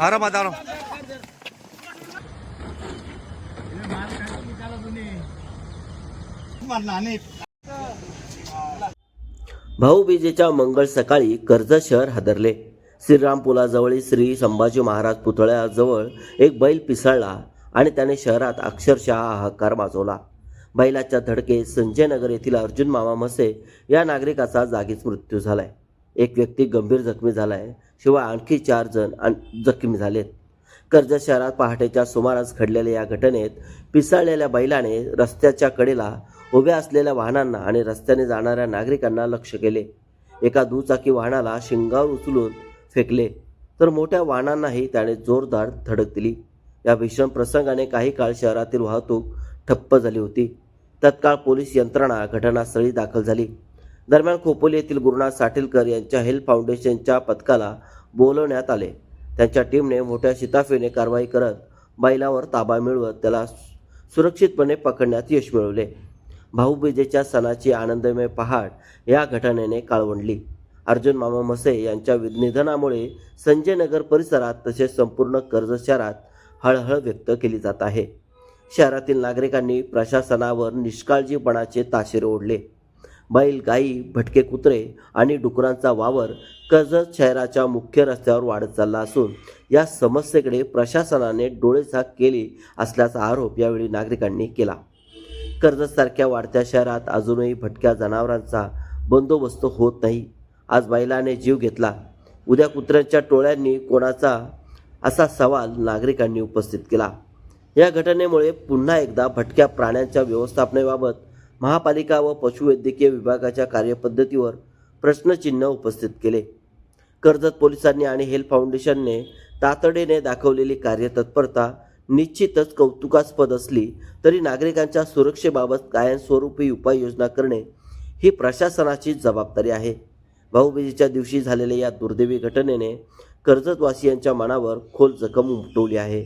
आरामात आराम. भाऊबीजेच्या मंगळ सकाळी कर्जत शहर हादरले. श्रीराम पुलाजवळील श्री संभाजी महाराज पुतळ्याजवळ एक बैल पिसळला आणि त्याने शहरात अक्षरशः हाहाकार माजवला. बैलाच्या धडकेत संजय नगर येथील अर्जुन मामा मसे या नागरिकाचा जागीच मृत्यू झालाय. एक व्यक्ती गंभीर जखमी झाला आहे शिवाय आणखी चार जण आण- जखमी झालेत. कर्जत शहरात पहाटेच्या सुमारास घडलेल्या या घटनेत पिसाळलेल्या बैलाने रस्त्याच्या कडेला उभ्या असलेल्या वाहनांना आणि रस्त्याने जाणाऱ्या नागरिकांना लक्ष केले. एका दुचाकी वाहनाला शिंगावर उचलून फेकले. तर मोठ्या वाहनांनाही त्याने जोरदार धडक दिली. या भीषण प्रसंगाने काही काळ शहरातील वाहतूक ठप्प झाली होती. तत्काळ पोलीस यंत्रणा घटनास्थळी दाखल झाली. दरम्यान खोपोली येथील गुरुनाथ साठीलकर यांच्या हेल्थ फाउंडेशनच्या पथकाला बोलवण्यात आले. त्यांच्या टीमने मोठ्या शिताफीने कारवाई करत बैलावर ताबा मिळवत त्याला सुरक्षितपणे पकडण्यात यश मिळवले. भाऊबीजेच्या सणाची आनंदमय पहाट या घटनेने काळवंडली. अर्जुन मामा मसे यांच्या वि- निधनामुळे संजय नगर परिसरात तसेच संपूर्ण कर्जत शहरात हळहळ व्यक्त केली जात आहे. शहरातील नागरिकांनी प्रशासनावर निष्काळजीपणाचे ताशेरे ओढले. बैल गाई भटके कुत्रे आणि डुकरांचा वावर कर्जत शहराच्या मुख्य रस्त्यावर वाढत चालला असून या समस्येकडे प्रशासनाने डोळेझाक केली असल्याचा आरोप यावेळी नागरिकांनी केला. कर्जतसारख्या वाढत्या शहरात अजूनही भटक्या जनावरांचा बंदोबस्त होत नाही. आज बैलाने जीव घेतला. उद्या कुत्र्यांच्या टोळ्यांनी कोणाचा असा सवाल नागरिकांनी उपस्थित केला. या घटनेमुळे पुन्हा एकदा भटक्या प्राण्यांच्या व्यवस्थापनेबाबत महापालिका व पशुवैद्यकीय विभागाच्या कार्यपद्धतीवर प्रश्नचिन्ह उपस्थित केले. कर्जत पोलिसांनी आणि हेल्थ फाउंडेशनने तातडीने दाखवलेली कार्यतत्परता निश्चितच कौतुकास्पद असली तरी नागरिकांच्या सुरक्षेबाबत कायमस्वरूपी उपाययोजना करणे ही प्रशासनाची जबाबदारी आहे. भाऊबीजेच्या दिवशी झालेल्या या दुर्दैवी घटनेने कर्जतवासियांच्या मनावर खोल जखम उमटवली आहे.